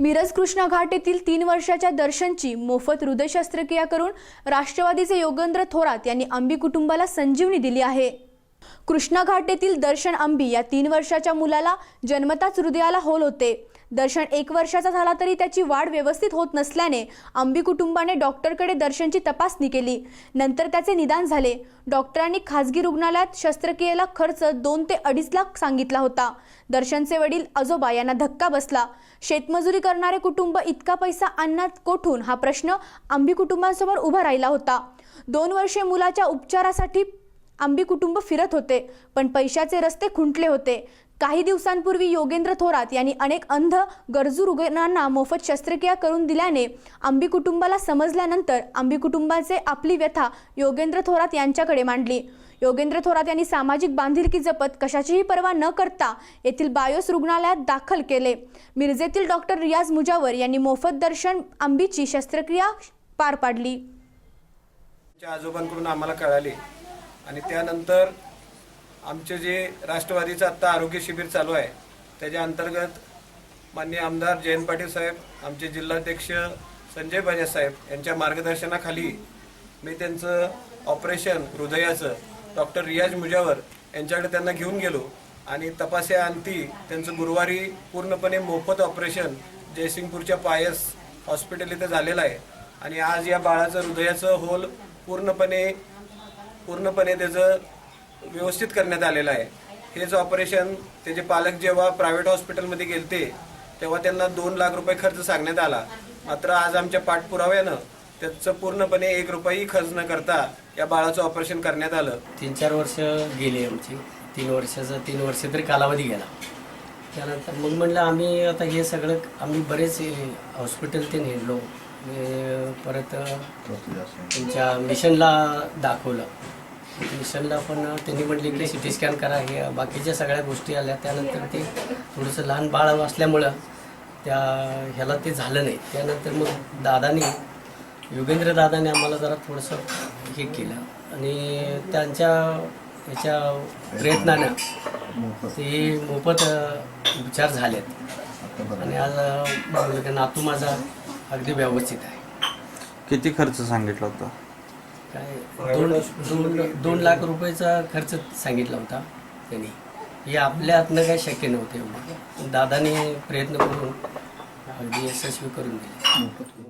मिरज कृष्णा घाट येथील तीन वर्षाच्या दर्शनची मोफत हृदय शस्त्रक्रिया करून राष्ट्रवादीचे योगेंद्र थोरात यांनी आंबी कुटुंबाला संजीवनी दिली आहे. कृष्णा येथील दर्शन आंबी या तीन वर्षाच्या मुलाला जन्मताच हृदयाला होल होते. दर्शन एक वर्षाचा झाला तरी त्याची वाढ व्यवस्थित होत नसल्याने आंबी कुटुंबाने डॉक्टरकडे दर्शनची तपासणी केली. नंतर त्याचे निदान झाले. डॉक्टरांनी खासगी रुग्णालयात शस्त्रक्रियेला खर्च दोन ते अडीच लाख सांगितला होता. दर्शनचे वडील आजोबा यांना धक्का बसला. शेतमजुरी करणारे कुटुंब इतका पैसा आणण्यात कोठून? हा प्रश्न आंबी कुटुंबांसमोर उभा राहिला होता. दोन वर्षे मुलाच्या उपचारासाठी आंबी कुटुंब फिरत होते पण पैशाचे रस्ते खुंटले होते. काही दिवसांपूर्वी योगेंद्र थोरात यांनी अनेक अंध गरजू रुग्णांना मोफत शस्त्रक्रिया करून दिल्याने आंबी कुटुंबाला समजल्यानंतर आंबी कुटुंबाचे आपली व्यथा योगेंद्र थोरात यांच्याकडे मांडली. योगेंद्र थोरात यांनी सामाजिक बांधिलकी जपत कशाचीही पर्वा न करता येथील बायोस रुग्णालयात दाखल केले. मिरजेतील डॉक्टर रियाज मुजावर यांनी मोफत दर्शन आंबीची शस्त्रक्रिया पार पाडली. आजोबांकडून आम्हाला कळाली आणि त्यानंतर आमचे जे राष्ट्रवादीचं आत्ता आरोग्य शिबिर चालू आहे त्याच्या अंतर्गत माननीय आमदार जयंत पाटील साहेब आमचे जिल्हाध्यक्ष संजय बजाज साहेब यांच्या मार्गदर्शनाखाली मी त्यांचं ऑपरेशन हृदयाचं डॉक्टर रियाज मुजावर यांच्याकडे त्यांना घेऊन गेलो आणि तपास्या अंती त्यांचं गुरुवारी पूर्णपणे मोफत ऑपरेशन जयसिंगपूरच्या पायस हॉस्पिटल इथं झालेलं आहे. आणि आज या बाळाचं हृदयाचं होल पूर्णपणे पूर्णपणे त्याचं व्यवस्थित करण्यात आलेलं आहे. हेच ऑपरेशन त्याचे पालक जेव्हा प्रायव्हेट हॉस्पिटलमध्ये गेलते तेव्हा त्यांना दोन लाख रुपये खर्च सांगण्यात आला. मात्र आज आमच्या पाठपुराव्यानं त्याचं पूर्णपणे एक रुपयाही खर्च न करता या बाळाचं ऑपरेशन करण्यात आलं. तीन चार वर्ष गेली आमची. तीन वर्षाचा तीन वर्ष तरी कालावधी गेला. त्यानंतर मग म्हणलं आम्ही आता हे सगळं आम्ही बरेच हॉस्पिटल ते नेलो. परत त्यांच्या मिशनला दाखवलं. मिशनला पण त्यांनी म्हटले की टी स्कॅन करा. हे बाकीच्या सगळ्या गोष्टी आल्या. त्यानंतर ते थोडंसं लहान बाळ असल्यामुळं त्या ह्याला ते झालं नाही. त्यानंतर मग दादानी योगेंद्र दादाने आम्हाला जरा थोडंसं हे केलं. आणि त्यांच्या ह्याच्या प्रयत्नानं ते मोफत उपचार झालेत. आणि आज नातू माझा अगदी व्यवस्थित आहे. किती खर्च सांगितला होता? काय दोन दोन दोन लाख रुपयाचा खर्च सांगितला होता त्यांनी. हे आपल्या हातनं काही शक्य नव्हते दादाने प्रयत्न करून अगदी यशस्वी करून दिले.